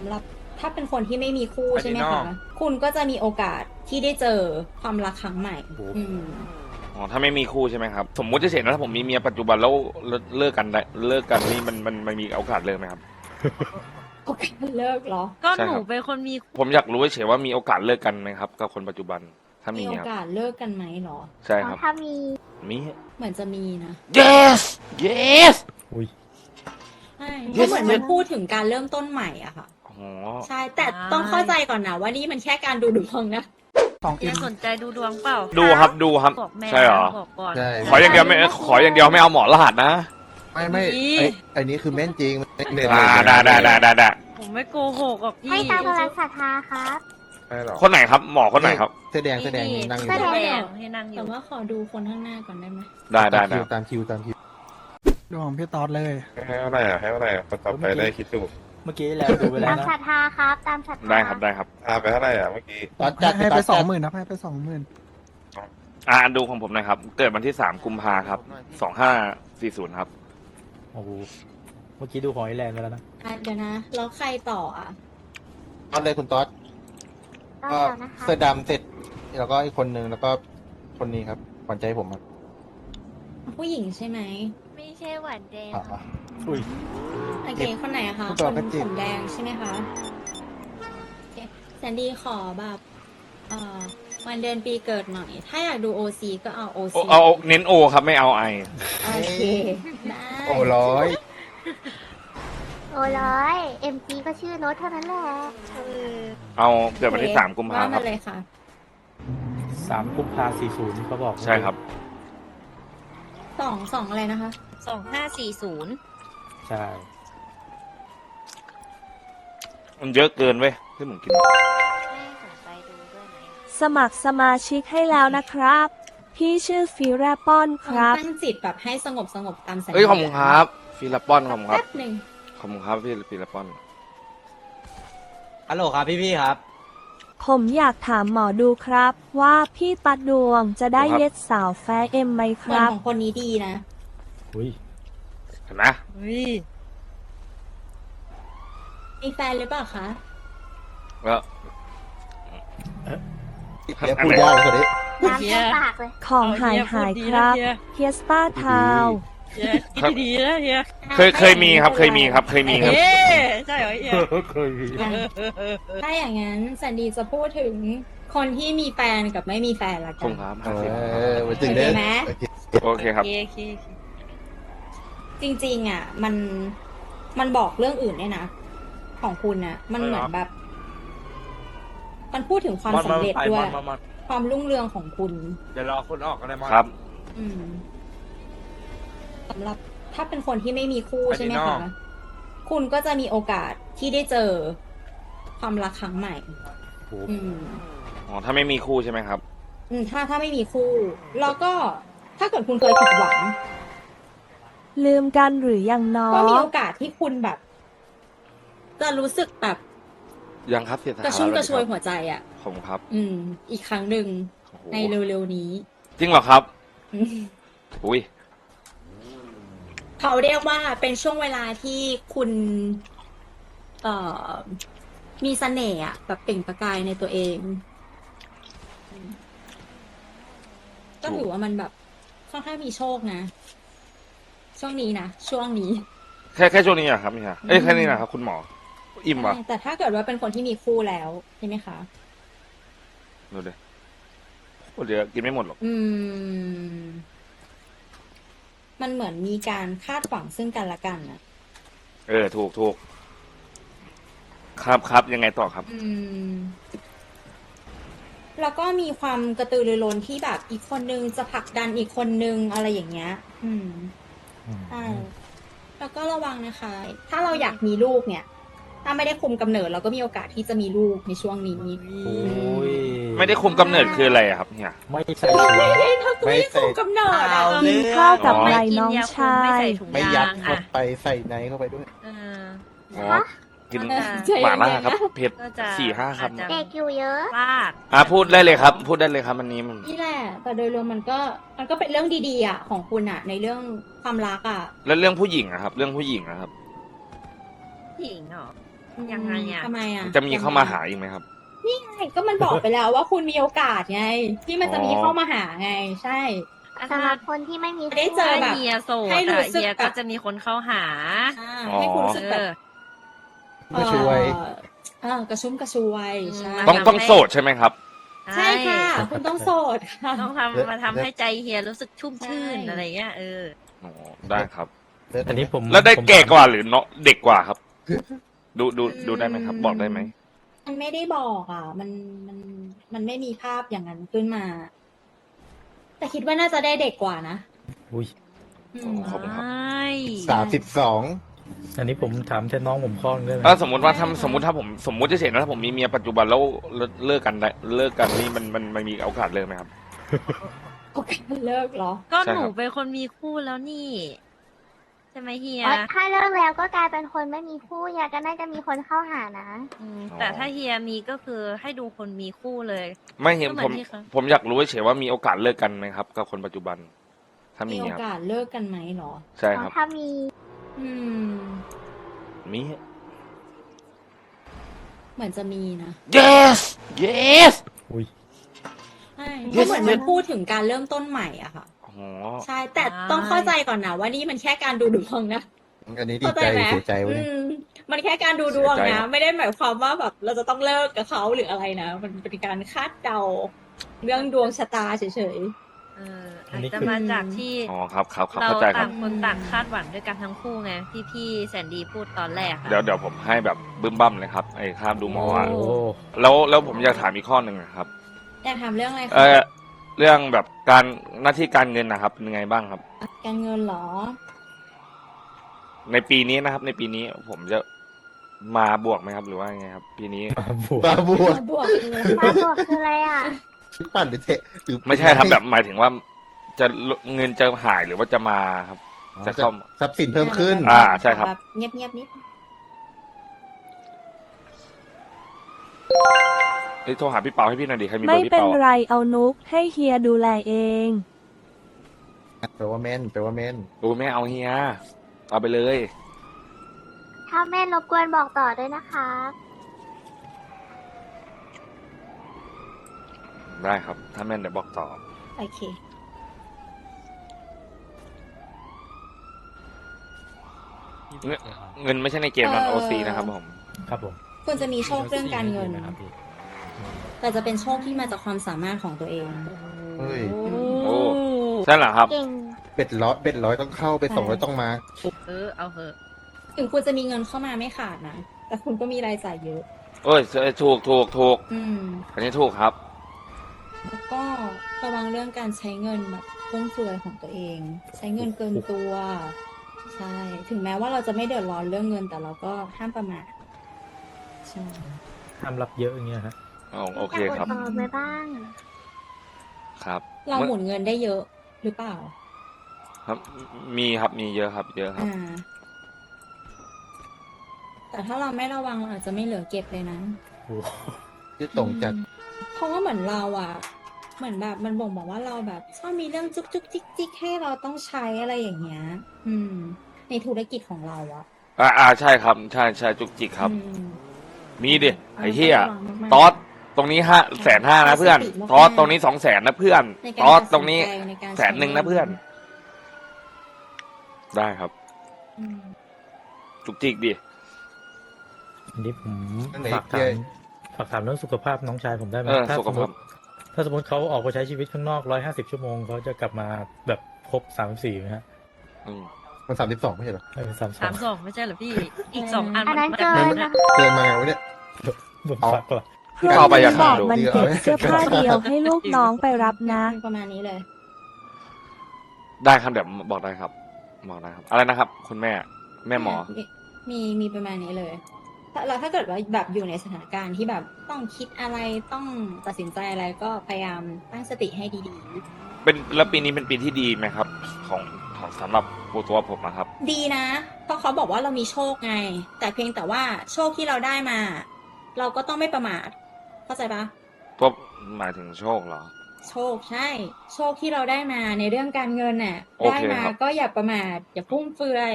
สำหรับถ้าเป็นคนที่ไม่มีคู่อันนี้ใช่ไหมนอคะกคุณก็จะมีโอกาสที่ได้เจอความรักครั้งใหม่อืมอ๋อถ้าไม่มีคู่ใช่ไหมครับ สมมุติจะเห็นว่าถ้าผมมีเมียปัจจุบันแล้วเลิกเลิกกันได้เลิกกันนี่มันมันมันมีโอกาสเลิกไหมครับ โอกาสเลิกเหรอ ก็ใช่หนูครับเป็นคนมี ผมอยากรู้เฉยๆว่ามีโอกาสเลิกกันไหมครับกับคนปัจจุบัน ถ้ามีมีโอครับกาสเลิกกันไหมเหรอ ใช่ครับ ถ้ามี มี เหมือนจะมีนะ yes yes อุ้ยใช่ Yes, ก็เหมือนมัน yes พูดถึงการเริ่มต้นใหม่อะค่ะอ๋อ ใช่ แต่ต้องเข้าใจก่อนนะว่านี่มันแค่การดูดวงนะ สองเฮีอิยมสนใจดูดวงเปล่าดูครับดูครับ บอกแม่ใช่เหรอ บอกก่อน ใช่ ขออย่างเดียวไม่ขออย่างเดียวไม่เอาหมอรหัสนะไม่ไม่อี ไอ้ไอ้นี้คือแม่นจริงเน็ตอ่าได้ได้ได้ได้ได้ผมไม่โกหกหรอกพี่ ให้ตามกำลังศรัทธาครับ ใช่หรอคนไหนครับหมอคนไหนครับ เสื้อแดงเสื้อแดงนี่นั่งอยู่แสดเนี่ยงที่นั่งอแต่ยู่ ว่าขอดูคนข้างหน้าก่อนได้ไหมได้ได้ตามได้คิวตามคิวตามคิวดวงของพี่ตอดเลยให้เท่าไหร่อะให้เท่าไหร่อะคนต่อไปได้คิดดู เมื่อกี้แล้วดูไปแล้ตาวมนะ ศรัทธาครับ ตามศรัทธาได้ครับได้ครับ อ่าไปเท่าไหร่อะเมื่อกี้ตอนจัดให้ไปตนสองจัดหมื่นนะให้ไปสองหมื่นอ่าดูของผมหนะครับ เกิดวันที่สามกุมภาครับสองห้าสี่ศูนย์ครับ โอ้โห เมื่อกี้ดูของไอแลนด์ไปแล้วนะ อะเดี๋ยวนะ แล้วใครต่ออะ ตอนเลยคุณต๊อดก็ก็เดี๋ยวนะคะเสื้อดำเสร็จ แล้วก็อีกคนนึงแล้วก็คนนี้ครับขวัญใจผมครับ ผู้หญิงใช่ไหมไม่ใช่หวานแดงอะอุ้ย โอเคคนไหนอะคะผู้คต่อนก็เจ็บ ผมแดงใช่ไหมคะโอเคแซนดี้ขอแบบเอ่อวันเดือนปีเกิดหน่อย ถ้าอยากดูโอซีก็เอาโอโอ้ซีเอาเน้นโอครับไม่เอาไอ โอเคได้โอ้ร้อย โอ้ร้อยเอ็มจีก็ชื่อโน้ตเท่านั้นแหละเออเอาเกิดวันที่สามกุมภาว่าครัมาบเลยค่ะ สามกุมภาสี่ศูนย์เขาบอกใช่ครับ สองสองอะไรนะคะ สองห้าสี่ศูนย์ใช่มันเยอะเกินเว้ยที่ผมกินแม่สนใจดูด้วยไหมสมัครสมาชิกให้แล้วนะครับ พี่ชื่อฟิราปอนครับ ตั้งจิตแบบให้สงบสงบตามสัญญาเฮ้ยขอบคุณครับฟิลิปปอนขอบคุณครับแป๊บหนึ่งขอบคุณครับพี่ฟิลิปปอนฮัลโหลครับพี่พี่ๆครับ ผมอยากถามหมอดูครับ ว่าพี่ตัดดวงจะได้เย็ดสาวแฟร์เอ็มไหมคคนรับ ของคนนี้ดีนะ อุ้ยเห็นไหมเฮ้ยมีแฟนหรือเปล่าคะแล้วเดี๋ยวพูดยากเลยคนนี้ น้ำเต็มปากเลย ของหายหายครับเฮียสตาทาว เฮียคิดดีๆนะเฮียเคยเคยมีครับ เคยมีครับ เคยมีครับ เอ๊ะใช่เหรอเฮียเคยมีอะถ้าอย่างนั้นแซนดี้จะพูดถึงคนที่มีแฟนกับไม่มีแฟนละขกัอบคุนณครับเอห้าสิบอมาถึงเด้โอเคไหม โอเคโอเคครับโอเคโอเคจริงๆอะ มันมันบอกเรื่องอื่นด้วยนะ ของคุณอะมันเหมือนแบบ มันพูดถึงความสำเร็จด้วยความรุ่งเรืองของคุณ เดี๋ยวรอคนออกกันเลยมั้คครัรับบอืมสำหรับถ้าเป็นคนที่ไม่มีคู่อันนี้ใช่ไหมนอคะก คุณก็จะมีโอกาสที่ได้เจอความรักครั้งใหม่ โอ้โหอืม อ๋อถ้าไม่มีคู่ใช่ไหมครับ อืมถ้าถ้าไม่มีคู่ แล้วก็ถ้าเกิดคุณเคยผิดหวัง ลืมกันหรือยังน้อก็มีง โอกาสที่คุณแบบ จะรู้สึกแบบยังครับเสียสกระชุ่มกระชวยหัหัวใจอะขอบคุณครับอืม อีกครั้งหนึ่งโอ้โหในเร็วๆนี้จริงเหรอครับ อืมอุ้ย เขาเรียกว่าเป็นช่วงเวลาที่คุณ เอ่อ มีเสน่ห์อะแบบเปล่งประกายในตัวเองอืมก็ถือว่ามันแบบค่อนข้างมีโชคนะ ช่วงนี้นะ ช่วงนี้ แค่แค่ช่วงนี้เหรอครับนี่ฮะเอ้ยแค่นี้นะครับคุณหมอ อิ่มปะใช่แต่ถ้าเกิดว่าเป็นคนที่มีคู่แล้วใช่ไหมคะดูดิโอ้เดี๋ยวกินไม่หมดหรอก อืม มันเหมือนมีการคาดหวังซึ่งกันและกันนะเออ ถูกถูกครับครับยังไงต่อครับ อืม แล้วก็มีความกระตือรือร้นที่แบบอีกคนนึงจะผลักดันอีกคนนึงอะไรอย่างเงี้ย อืมใช่แล้วก็ระวังนะคะ ถ้าเราอยากมีลูกเนี่ย ถ้าไม่ได้คุมกำเนิดเราก็มีโอกาสที่จะมีลูกในช่วงนี้ โอ้ยไม่ได้คุมกำเนิดคืออะไรอะครับเนี่ย ไม่ใส่ถุงเฮ้ยถ้ากูไม่ได้คุมกำเนิดอะกินข้าวกับอ๋อไรกินน้องยาคุมชาไม่ยใส่ถุงไม่ยายัดงเข้าอะไปใส่ในเข้าไปด้วย เออ อ๋อกินเออใจหมาล่าเย็นๆครับนะเผ็ดก็จะสี่ห้าคอาจจะ เด็กอยู่เยอะ พลาดำอะพูดได้เลยครับ พูดได้เลยครับอันนี้มัน นี่แหละ แต่โดยรวมมันก็มันก็เป็นเรื่องดีๆอะของคุณอะ ในเรื่องความรักอะ แล้วเรื่องผู้หญิงอะครับ เรื่องผู้หญิงนะครับหญิงเหรอ ยังไงอะ ทำไมอะจะมีเข้ามาหาอีกไหมครับ ใช่ก็มันบอกไปแล้วว่าคุณมีโอกาสไง ที่มันจะมีอ๋อเข้ามาหาไง ใช่ สำหรับคนที่ไม่มีได้เจอ ถ้าแบบเฮียโสดให้รู้อะสึกเฮียแบบก็จะมีคนเข้าหาอ่าอ๋อให้คุณรู้สึกเอแบบอก็ช่วย เอ่อเออกระชุ่มกระชวยใช่ต้องทำต้องให้โสดใช่ไหมครับ ใช่ค่ะ คุณต้องโสดค่ะ ต้องทำมาทำให้ใจเฮียรู้สึกชุ่มชื่นใช่ อะไรเงี้ยเออ อ๋อได้ครับ อันนี้ผมแล้วได้ผมแก่กว่าหรือเนาะเด็กกว่าครับ ดูดูดูได้ไหมครับ บอกได้ไหมมันไม่ได้บอกอะ มันมันมันไม่มีภาพอย่างนั้นขึ้นมา แต่คิดว่าน่าจะได้เด็กกว่านะอุ้ยอืม ขอบคุณครับใช่สามสิบสองอันนี้ผมถามแทนน้องผมข้อนึงได้ไหมถ้าสมมติว่าถ้าสมมติถ้าผมสมมติจะเห็นว่าถ้าผมมีเมียปัจจุบันแล้วเลิกกันได้เลิกกันนี่มันมันมันมีโอกาสเลิกไหมครับ โอเคเลิกเหรอ ก็ใช่หนูครับ เป็นคนมีคู่แล้วนี่ ใช่ไหมเฮียอ๋อถ้าเลิกแล้วก็กลายเป็นคนไม่มีคู่อยากก็น่าจะมีคนเข้าหานะ อืมแต่ถ้าเฮียมีก็คือให้ดูคนมีคู่เลยไม่เห็นก็เหมืผอนม ที่เขาผมอยากรู้เฉยๆว่ามีโอกาสเลิกกันไหมครับ กับคนปัจจุบัน ถ้ามีมีโอครับ กาสเลิกกันไหมเหรอ ใช่ครับ ถ้ามีอืม มี เหมือนจะมีนะ yes yes อุ้ยใช่เพราะเหมือนมันพูดถึงการเริ่มต้นใหม่อะค่ะ อ๋อ ใช่ แต่ต้องเข้าใจก่อนนะว่านี่มันแค่การดูดวงนะ อันนี้ดีเข้าใจใจไหมเสียใจวะอืเนี่ยมมันแค่การดูดวงนะไม่ได้หมายความว่าแบบเราจะต้องเลิกกับเขาหรืออะไรนะ มันเป็นการคาดเดา เรื่องดวงชะตาเฉย เอออัอานจนี้จะคือมาจากที่อ๋อครับครับครับเราเข้าใจครัต่าบ งคนต่างคาดหวังด้วยกันทั้งคู่ไงที่พี่แสนดีพูดตอนแรกอะเดี๋ยวเดี๋ยวผมให้แบบบึ้มบั้มเลยครับไอ้ข้ามดูหมออะโอ้ แล้วแล้วผมอยากถามอีกข้อหนึ่งนะครับ ๆ อยากถามเรื่องอะไรเอคะอ เรื่องแบบการหน้าที่การเงินนะครับเป็นไงบ้างครับ การเงินเหรอ ในปีนี้นะครับ ในปีนี้ผมจะมาบวกไหมครับ หรือว่าไงครับ ปีนี้ปาบวกบ้าบวกบวกเลยบ้าบวกคืออะไรอะ ปั่นหรือเทะหรือไม่ใช่ครับแบบหมายถึงว่าจะเงินจะหายหรือว่าจะมาครับอ๋อจะเข้า ทรัพย์สินเพิ่มขึ้น อ่าใช่ครับแบบเงียบๆนิด เอ้ยโทรหาพี่เปาให้พี่หน่อยดิใครมีเบอไม่ร์พี่เป็นเปาอะไรเอานุกให้เฮียดูแลเอง แปลว่าแม่นแปลว่าแม่น โอ้ไม่เอาเฮียเอาไปเลย ถ้าแม่รบกวนบอกต่อด้วยนะคะได้ครับ ถ้าแม่นเดี๋ยวบอกต่อๆโอเคเงินเงินไม่ใช่ในเกมนั้นเอ่โออซีนะครับผม ครับผมคุณจะมีโชคเรื่องการเงินครับพี่ แต่จะเป็นโชคที่มาจากความสามารถของตัวเอง เฮ้ย โอ้ ใช่เหรอครับ เก่งเบ็ดร้อยเบ็ดร้อยต้องเข้าเบ็ดสองร้อยต้องมา เออเอาเหอะถึงคุณจะมีเงินเข้ามาไม่ขาดนะ แต่คุณก็มีรายจ่ายเยอะ โอ้ยถูกถูกถูกอืม อันนี้ถูกครับ แล้วก็ระวังเรื่องการใช้เงินแบบฟุ่มเฟือยของตัวเอง ใช้เงินเกินตัว ใช่ ถึงแม้ว่าเราจะไม่เดือดร้อนเรื่องเงินแต่เราก็ห้ามประมาทใช่ ห้ามรับเยอะอย่างเงี้ยฮะ อ๋อโอเคอยากครับอดออมไว้บ้าง ครับเราหมุนเงินได้เยอะหรือเปล่า ครับ มีครับมีเยอะครับ เยอะครับ อ่า แต่ถ้าเราไม่ระวังเราอาจจะไม่เหลือเก็บเลยนะ โอ้โหที่ตรงจากเพราะว่าเหมือนเราอะเหมือนแบบมันบ่งบอกว่าเราแบบชอบมีเรื่องจุกจุกจิกจิกให้เราต้องใช้อะไรอย่างเงี้ย อืม ในธุรกิจของเราอะอ่าอ่าใช่ครับ ใช่ใช่จุกจิกครับ อืมมีดิไอ้เหี้ยระวังมากๆ ตอสต รงนี้ห้าแสนห้านะเพื่อนสติมากๆตอสตรงนี้สองแสนนะเพื่อนในตการอสตัดสิตรงนี้ใจใการแสนหนึ่งนะเพื่อน ได้ครับอืมจุกจิกดิ อันนี้ผมอันไหนฝากเฮีถายมฝากถามเรื่องสุขภาพน้องชายผมได้ไหมเออถ้าสุขสมมภาพ ติถ้าสมมติเขาออกไปใช้ชีวิตข้างนอกร้อยห้าสิบชั่วโมงเขาจะกลับมาแบบครบสามสี่ไหมฮะอืมมันสามสิบสองไม่ใช่เหรอเออสามสอสางมสองไม่ใช่เหรอพี่ อีกสองอันอันนั้นมัเกินนะ เกินมาไงวะเนี่ย ผมเอาฝากก่อน พรุ่งเอาไปนี้อย่าบขาอดกดู มันเก็บเสื้อผ้าเดียวให้ลูกน้องไปรับนะ ประมาณนี้เลย ได้ครับเดี๋ยวบอกได้ครับบอกได้ครับ อะไรนะครับ คุณแม่แม่หมอ มีมีประมาณนี้เลยถ้าแล้วถ้าเกิดว่าแบบอยู่ในสถานการณ์ที่แบบต้องคิดอะไรต้องตัดสินใจอะไรก็พยายามตั้งสติให้ดีเป็นแล้วปีนี้เป็นปีที่ดีไหมครับ ของของสำหรับตัวผมนะครับ ๆ ดีนะ เพราะเขาบอกว่าเรามีโชคไง แต่เพียงแต่ว่าโชคที่เราได้มา เราก็ต้องไม่ประมาท เข้าใจปะตัวหมายถึงโชคเหรอ โชคใช่ โชคที่เราได้มาในเรื่องการเงินน่ะ โอได้เคมาครับ ก็อย่าประมาทอย่าพุ่มเฟือย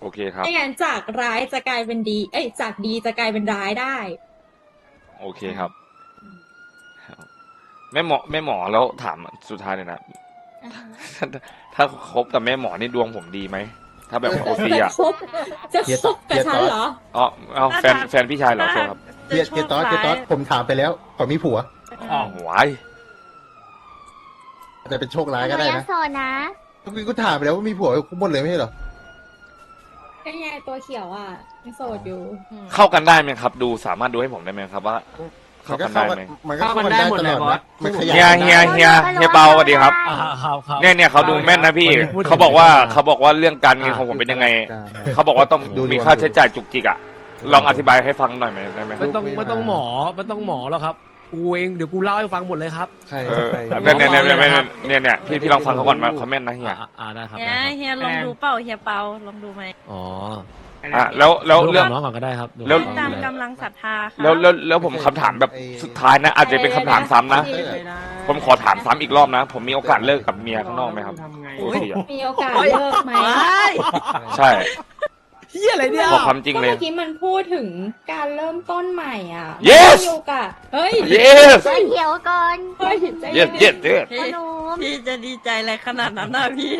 โอโอเคครับ ไม่งั้นจากร้ายจะกลายเป็นดี เอ้ยจากดีจะกลายเป็นร้ายได้ โอเคครับครับแม่หมอแม่หมอแล้วถามสุดท้ายเลยนะถ้าถ้าคบกับแม่หมอนี่ดวงผมดีไหมถ้าแบบโอซีจะอะคบจะคบกับฉันเหรอ อ๋อเอาแฟนแฟนพี่ชายเหรอโทษครับ เกียร์เกียร์ตอสเกียร์ตอสผมถามไปแล้วเขามีผัวอ๋อหวายอาจจะเป็นโชคร้ายก็ได้หนูนะยังโสดนะเมื่อกี้กูถามไปแล้วว่ามีผัวหมดเลยไม่ใช่เหรอก็ไงตัวเขียวอะยังโสดอยู่เข้ากันได้ไหมครับ ดูสามารถดูให้ผมได้ไหมครับว่า เข้ามันก็กันเข้าได้กันไหมมันก็เข้ากันได้ตลอดนะมันขเฮียายยเฮียเฮียเฮียเปาสวัสดีครับอ่าครับครับเนี่ยเนี่ยเขาดูแม่นนะพี่วันนี้พูดถึงเขาบอกว่าเขาบอกว่าเรื่องการเงินของผมเป็นยังไงเขาบอกว่าต้องดูดวงมีค่าใช้จ่ายจุกจิกอะ ลองอธิบายให้ฟังหน่อยไหมได้ไหมไม่ต้องไม่ต้องหมอไม่ต้องหมอแล้วครับกูเองเดี๋ยวกูเล่าให้ฟังหมดเลยครับใช่เออใช่เนี่ยเนี่ยเนี่ยเนี่ยเนี่ยเนี่ยพี่พี่ลองฟังเขาก่อนมาเขาแม่นนะเฮียอ่าอ่าได้ครับเฮียได้ครับเฮียลองดูเปล่าเฮียเปาลองดูไหมอ๋ออะแล้วแล้วดูเรื่องของน้องก่อนก็ได้ครับดูแล้วของน้ตาองมก่อนก็ได้กำลังศรัทธาค่ะแล้วแล้วแล้วผมคำถามแบบสุดท้ายนะ อาจจะเป็นคำถามซ้ำนะ ผมขอถามซ้ำอีกรอบนะ ผมมีโอกาสเลิกกับเมียข้างนอกไหมครับโอเคอะมีโอกาสเลิกไหมใช่ เฮียอะไรเนี่ยบอกความจริงก็เลยเมื่อกี้มันพูดถึงการเริ่มต้นใหม่อะ Yes ไม่มีโอกาสเฮ้ย yes ไฟเขียวก่อนเฮ้ยใจ yes เย็น yes yes พี่ขนมพี่จะดีใจอะไรขนาดนั้นนะพี่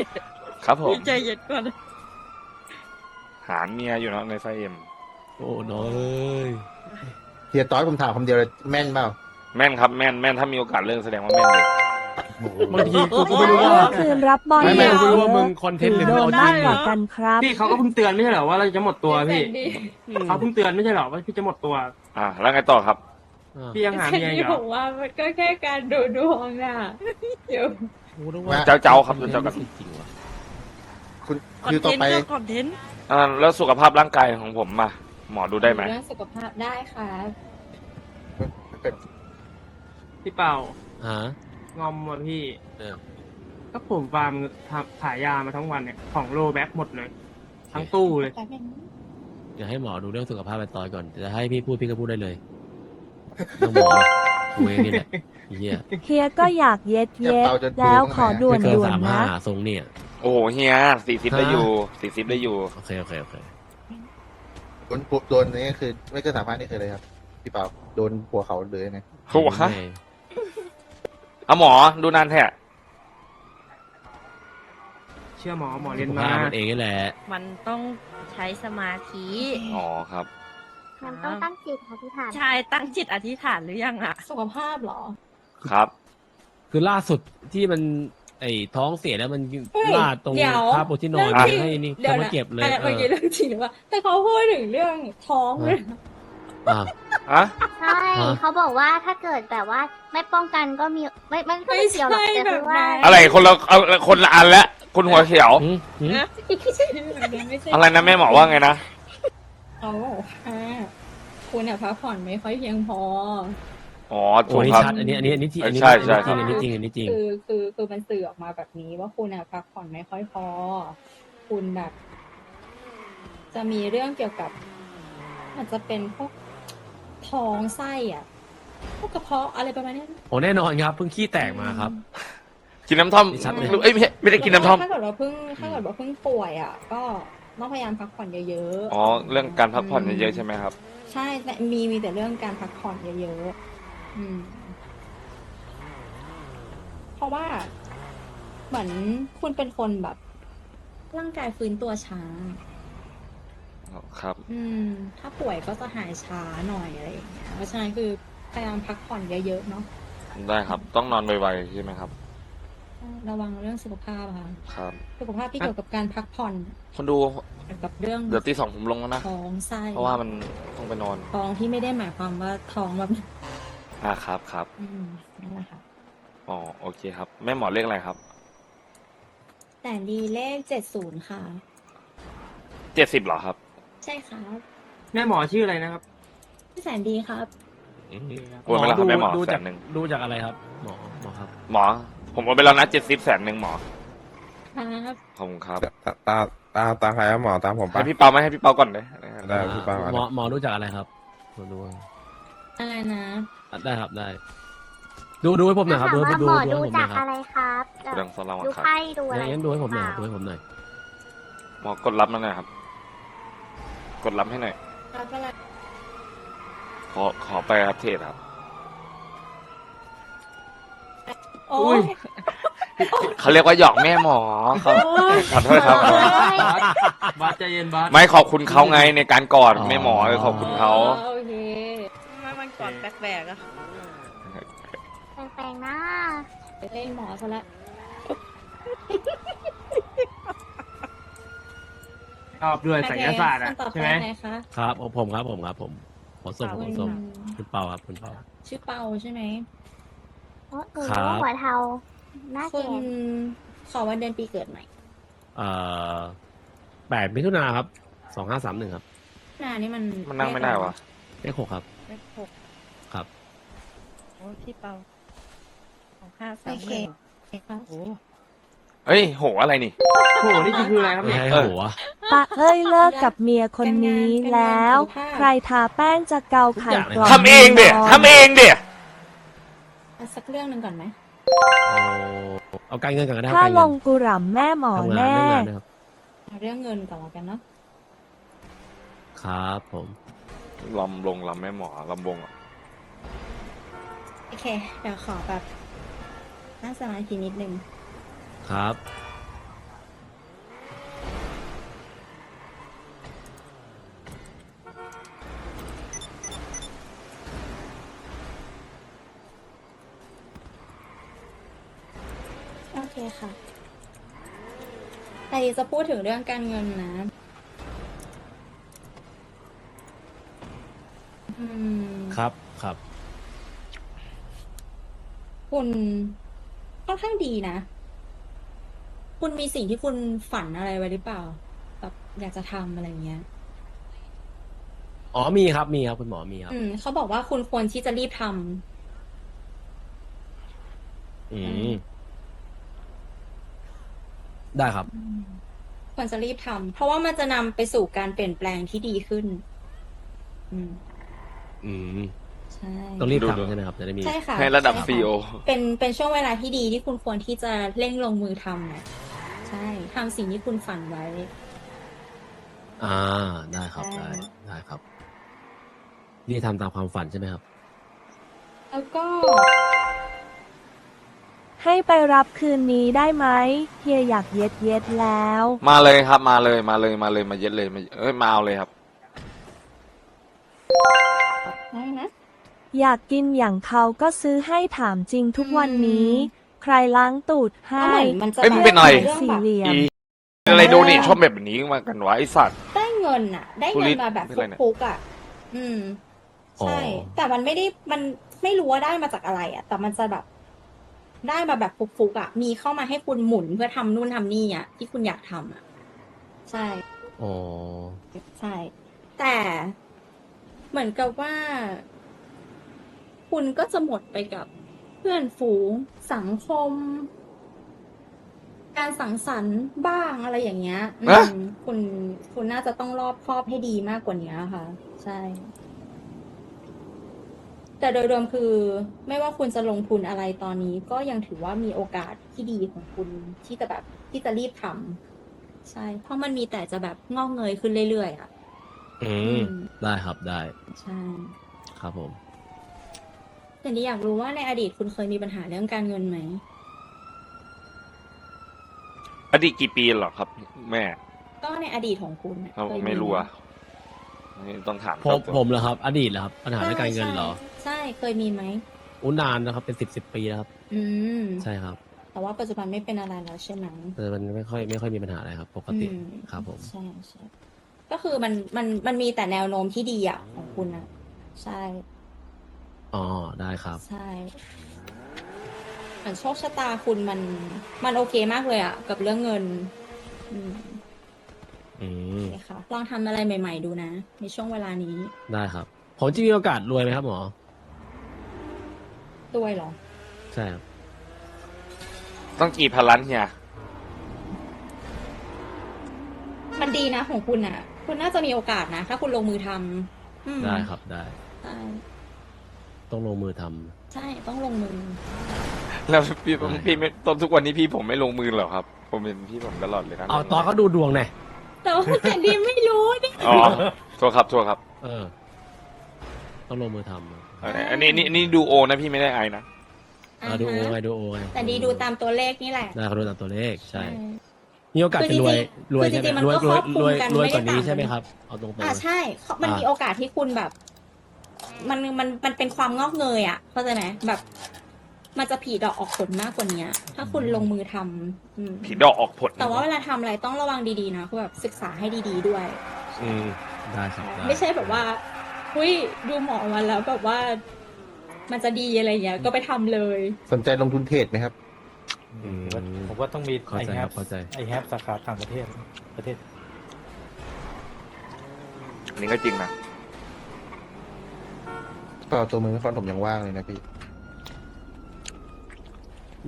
ครับผมพี่ใจเย็นก่อนหาเมียอยู่เนอะในไฟเอ็มโอ้น้องเอ้ยเกียร์ตอสผมถามคำเดียวเลยแม่นเปล่าแม่นครับแม่นแม่นถ้ามีโอกาสเลิกแสดงว่าแม่นเลย บางทีกูก็ไม่รู้ว่าเมื่อคืนรับบอลไม่เยไม่อะกูไม่รู้ว่ามึงคอนเทนต์หรือโดมึงนเอาจริมากงกว่ากันครับ พี่เขาก็เพิ่งเตือนไม่ใช่เหรอว่าเราจะหมดตัวพี่แสนดีเขาเพิ่งเตือนไม่ใช่เหรอว่าพี่จะหมดตัวอะแล้วไงต่อครับอ่าพี่ยังหาแสนเมียดีอยู่เหบรออกว่ามันก็แค่การดูดวงน่ะเดี๋ยวกูนึกว่าเจ้าเจ้าครับเจ้ากัน จริงๆว่ะคุณคอนคือเทต่อนไปต์ก็คอนเทนต์อ่าแล้วสุขภาพร่างกายของผมมาหมอดูได้ไหม เรื่องสุขภาพได้ค่ะ พี่เป่าฮะ งอมว่ะพี่เออ ก็ผมฟาร์มทำขายยามาทั้งวันเนี่ยของโลแบ็คหมดเลย ทั้งตู้เลยเดี๋ยวให้หมอดูเรื่องสุขภาพเป็นตอนก่อนจะให้พี่พูดพี่ก็พูดได้เลยต้องหมอกูเองนี่แหละไอ้เฮียเฮียก็อยากเย็ดเย็ดแล้วขอด่วนไม่เกินด่วนสามห้านะ ทรงเนี่ย โอ้โหเฮียสี่สิบได้อยู่สี่สิบได้อยู่ โอเคโอเคโอเคโดนโดนนี่คือ ไม่เกินสามารถนี่คืออะไรครับ พี่เปาโดนผัวเขาหรือยังไงเขาบอกฮะ เอาหมอดูนานแท้เชื่อหมอหมอสุเรียนขมาภาพมันเองนี่แหละ มันต้องใช้สมาธิ อ๋อครับ มันต้องตั้งจิตอธิษฐานใช่ตั้งจิตอธิษฐานหรือยังอะ สุขภาพเหรอ ครับ คือล่าสุดที่มัน ไอ้ท้องเสียแล้วมันเฮ้ยลาดตรงเดี๋ยวผ้าปูที่นอนเรื่องจริง ให้นี่เดี๋ยวเขามานะเก็บเลยอันนั้นเอเมื่ออกี้เรื่องจริงหรือว่า แต่เขาพูดถึงเรื่องท้องเลยนะ อะ อะใช่ฮะ เขาบอกว่าถ้าเกิดแบบว่าไม่ป้องกันก็มีไม่ไม่ไม่ไม่เกี่ยวหรอกใช่แต่แบคืบอว่านั้น อะไรคนละเอาคนละอันแล้วคุณหัวเขียว หืมหืมไม่ใช่แบบนั้นไม่ใช่อะไรนะแม่หมอว่าไงนะ เขาบอกว่าคุณเนี่ยพักผ่อนไม่ค่อยเพียงพอ อ๋อโอ้ถูกนี่ครับ ชัดอันนี้อันนี้อันนี้จริงอันนี้ใช่ใช่จริงอันนี้จริงอันนี้จริง คือคือคือมันสื่อออกมาแบบนี้ว่าคุณอะพักผ่อนไม่ค่อยพอ คุณแบบ จะมีเรื่องเกี่ยวกับอาจจะเป็นพวก ท้องไส้อะพวกกระเพาะอะไรประมาณเนี้ยโอ้แน่นอนครับเพิ่งขี้แตกมาครับ กินน้ำท่อมชัดเลย เอ้ยไม่ใช่ไม่ได้กินน้ำท่อมถ้าเกิดว่าเพิ่งถ้าเกิดว่าเพิ่งป่วยอะ ก็ต้องพยายามพักผ่อนเยอะๆอ๋อ เรื่องการพักผ่อนเยอะๆใช่ไหมครับ ใช่แต่มีมีแต่เรื่องการพักผ่อนเยอะๆอืม เพราะว่าเหมือนคุณเป็นคนแบบ ร่างกายฟื้นตัวช้า ครับ อืม ถ้าป่วยก็จะหายช้าหน่อยอะไรอย่างเงี้ย เพราะฉะนั้นคือพยายามพักผ่อนเยอะๆเนาะได้ครับ ต้องนอนไวๆใช่ไหมครับ ระวังเรื่องสุขภาพค่ะครับ สุขภาพที่เกี่ยวกับการพักผ่อนคนดูเกี่ยวกับเรื่องเดี๋ยวตีสองผมลงแล้วนะ ท้องไส้เพราะว่ามันต้องไปนอน ท้องที่ไม่ได้หมายความว่าท้องแบบอ่าครับครับ อืมนั่นแหละค่ะ อ๋อโอเคครับ แม่หมอเลขอะไรครับแต่ดีเลขเจ็ดศูนย์ค่ะ เจ็ดสิบเหรอครับ ใช่ครับแม่หมอชื่ออะไรนะครับพี่แสนดีครับโอนไปแล้วครับแม่หมอดูแสจากนหนึ่ง ดูจากอะไรครับ หมอหมอครับหมอ ผมโอนไปแล้วนะเจ็ดสิบแสนหนึ่งหมอครับขอบคุณครับตาตาตาตาใครอะหมอตามผมให้ปะพี่เปาไหมให้พี่เปาก่อนเลยได้พี่เปาก่อนหมอหมอดูจากอะไรครับหมอดูอะไรนะได้ครับได้ ดูดูให้ผมหน่อยครับถามดูให้ว่าดูหมอดูดูให้ผมหน่จาอกยครับอะไรครับแบบเรื่องสลาวันดูครับไพ่ดูอะไรงั้นดูให้ผมหน่อยดูให้ผมหน่อยหมอกดรับมาหน่อยครับ กดรับให้หน่อย รับอะไรขอขอไปครับเทศครับ โอ้อุ้ยเขาเรียกว่าหยอกแม่หมอเขาขอโทษครับบาสบาสใจเย็นบาสไม่ขอบคุณเขาไงในการกอดแม่หมอเออขอบคุณเขาโอเคมันมันก่อนแปลกๆอะแปลงๆนะไปเล่นหมอซะละ ชอบด้วยไสยศาสตร์อะโเคคนต่อใช่ไปไหมไหนคะครับผมผมครับผมครับผมหัวส้มคุหัวณส้มคุณเปาครับคุณเปาชื่อเปาใช่ไหมโอ้หนูครับหัวเทาหน้าคุแก่ณขอวันเดือนปีเกิดหน่อยเอ่อแปดมิถุนาครับสองห้าสามหนึ่งครับหน้านี่มันมันนั่งไม่ได้วะเลขหกครับ เลขหกครับ โอ้พี่เปาสองห้าโอสามเคหนึ่งค่ะโอ้ เอ้ยโหอะไรนี่โอ้โหนี่คืออะไรครับไม่เนี่ยให้หัว ปะเอ้ยเลิกกับเมียคนนี้แล้ว ใครทาแป้งจะเกาไข่กล่องทำเองเดี๋ยทำเองเดี๋ยเอาสักเรื่องหนึ่งก่อนไหมเอาเอาการเงินก่อนก็ได้ครับถ้าการลเงินงกุหลาบแม่หมอทำงานแน่ เรื่องงานนะครับ เอาเรื่องเงินก่อนแล้วกันเนาะครับผม ลำลงลำแม่หมอลำบงอะโอเค เดี๋ยวขอแบบนั่งสมาธินิดนึง ครับ โอเคค่ะ แต่จะพูดถึงเรื่องการเงินนะ อืม ครับครับ คุณค่อนข้างดีนะ คุณมีสิ่งที่คุณฝันอะไรไว้หรือเปล่า แบบอยากจะทำอะไรเงี้ย อ๋อมีครับมีครับคุณหมอมีครับ อืมเขาบอกว่าคุณควรที่จะรีบทำ อืมได้ครับ ควรจะรีบทำเพราะว่ามันจะนำไปสู่การเปลี่ยนแปลงที่ดีขึ้น อืม อืมใช่ ต้องรีบดูทำดูใช่ไหมครับจะได้มี ใช่ค่ะให้ระดับใช่ค่ซีโอ เป็นเป็นช่วงเวลาที่ดีที่คุณควรที่จะเร่งลงมือทำนะ ใช่ทำสิ่งที่คุณฝันไว้ อ่า ได้ครับใช่ได้ ได้ครับ นี่ทำตามความฝันใช่ไหมครับ แล้วก็ ให้ไปรับคืนนี้ได้ไหมเฮียอยากเย็ดเย็ดแล้ว มาเลยครับ มาเลย มาเลย มาเลย มาเย็ดเลยมาเอ้ย มาเอาเลยครับ ได้นะ อยากกินอย่างเขาก็ซื้อให้ถามจริงทุกวันนี้ ใครล้างตูดให้ก็เหมือนมันจะเอ้ยมึงเป็นอะไรเรื่องสี่แบบเหลี่ยม อีอะไรโดนี่ชอบแบบนี้มากันวะไอสัตว์ ได้เงินอะได้ทุเงิลินตมาแบบเป็นไรเนี่ย ฟุกๆอะอืมอ๋อใช่แต่มันไม่ได้มันไม่รู้ว่าได้มาจากอะไรอะแต่มันจะแบบ ได้มาแบบฟุกๆอะมีเข้ามาให้คุณหมุนเพื่อทำนู่นทำนี่อะที่คุณอยากทำอะใช่ อ๋อ ใช่ แต่เหมือนกับว่า คุณก็จะหมดไปกับเพื่อนฝูง สังคม การสังสรรค์บ้างอะไรอย่างเงี้ยอืมฮะคุณคุณน่าจะต้องรอบคอบให้ดีมากกว่านี้ค่ะ ใช่ แต่โดยรวมคือ ไม่ว่าคุณจะลงทุนอะไรตอนนี้ ก็ยังถือว่ามีโอกาสที่ดีของคุณที่จะแบบที่จะรีบทำใช่ เพราะมันมีแต่จะแบบงอกเงยขึ้นเรื่อยๆอะ อืม ได้ครับได้ ใช่ ครับผม แต่นี่อยากรู้ว่าในอดีตคุณเคยมีปัญหาเรื่องการเงินไหม อดีตกี่ปีหรอครับ แม่ก็ในอดีตของคุณน่ะเราเคยไม่รู้หอะนี่ต้องถามผมเจ้าตัวผมเหรอครับ อดีตเหรอครับปัญหาเรื่องการเงินเหรอใช่ใช่ เคยมีไหมอุ้นานนะครับ เป็นสิบสิบปีแล้วครับ อืม ใช่ครับ แต่ว่าปัจจุบันไม่เป็นอะไรแล้วใช่ไหมแต่มันไม่ค่อยไม่ค่อยมีปัญหาอะไรครับ ปกติอืมครับผม ใช่ใช่ก็คือมันมันมันมีแต่แนวโน้มที่ดีอะของคุณอะใช่ อ๋อได้ครับ ใช่เหมือนโชคชะตาคุณมัน มันโอเคมากเลยอะกับเรื่องเงิน อืมอืม โอเคค่ะลองทำอะไรใหม่ ๆ ดูนะในช่วงเวลานี้ได้ครับ ผมจะมีโอกาสรวยไหมครับหมอ ด้วยเหรอ ใช่ครับ ต้องกี่พันล้านเฮียมันดีนะของคุณอะคุณน่าจะมีโอกาสนะ ถ้าคุณลงมือทำอืมได้ครับ ได้ ใช่ ต้องลงมือทำ ใช่ต้องลงมือแล้วพี่พี่ไม่ตอนทุกวันนี้พี่ผมไม่ลงมือหรอครับ ผมเป็นพี่ผมตลอดเลยนะเอาตอนเขาดูดวงหน่อยแต่ว่าแต่ดีไม่รู้เนี่ยอ๋อโทษครับโทษครับเออ ต้องลงมือทำอะอันนี้อันนี้นี่นี่ดูโอนะพี่ไม่ได้ไอนะอ่าดูโอไงดูโอไงแต่ดีดูตามตัวเลขนี่แหละ ได้เขาดูตามตัวเลขใช่ อืม มีโอกาสคือจะรวยจริงๆรวยคือใช่ไหมจริงๆมันรวยก็รวยครอบคลุรมวยกันรวยไม่ได้กว่านี้ต่างกันใช่ไหมครับ เอาตรงๆอ่าเลยใช่เขามันอ่ามี มีโอกาสที่คุณแบบ มันมันมันเป็นความงอกเงยอะเข้าใจไหมแบบ มันจะผีดอกออกผลมากกว่านี้ถ้าคุณลงมือทำอืมผีดอกออกผลแต่ว่าเวลาทำอะไรต้องระวังดีๆนะคือแบบศึกษาให้ดีๆด้วย อืม ได้ครับด้ไม่ใช่แบบว่าหุ้ยดูหมอมาแล้วแบบว่า มันจะดีอะไรเงี้ยก็ไปทำเลย สนใจลงทุนเทรดไหมครับ อืมผมว่าผมว่าต้องมีเข้าไอใจแฮครัปบเข้าใจ ไอแฮปสาขาต่างประเทศประเทศ อันนี้ก็จริงนะ เปล่าตัวมือนครผมยังว่างเลยนะพี่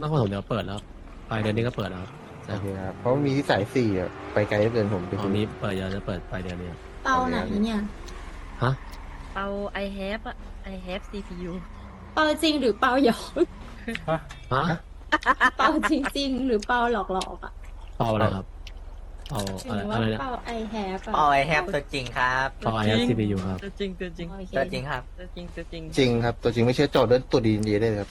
นครปฐมเดี๋ยวเปิดแล้วครับปลายเดือนนี้ก็เปิดแล้วครับใช่โอครับเคครับ เพราะมีที่สายสี่อะไปไกลเหลือเกินผมไปตอนนี้เปิดเดี๋ยวจะเปิดปลายเดือนนี้ครับเป้าไหนเนี่ยฮะเปา I have อะ I have CPU เป้าจริงหรือเป้าหยอกฮะเป้าจริงๆ หรือเป้าหลอกๆอะเปาอะไรครับ เปาหอะไรรือว่าอะไรเนี่ยเป้าไอแฮปอ๋อไอแฮปตัวจริงครับ เปาไอแอฟซีพียูครับ ตัวจริงตัวจริงตัวจริงครับ ตัวจริงตัวจริงจริงครับ ตัวจริงไม่เชื่อจอดด้วยตัวดีดีได้เลยครับ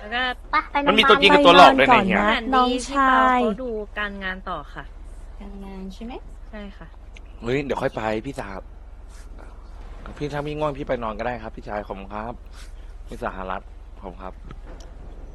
แล้วก็ไปไปมันมีโรงพยาบาลตัวจริงกับตัวหลอกด้วยไปในนอนก่อนเนี้ยนะขณะน้องนี้พี่ชาเปายเขาดูการงานต่อค่ะ การงานใช่ไหมใช่ค่ะ เฮ้ยเดี๋ยวค่อยไปพี่สาบพี่ถ้ามีง่วงพี่ไปนอนก็ได้ครับ พี่ชายขอบคุณครับพี่สหรัฐขอบคุณครับ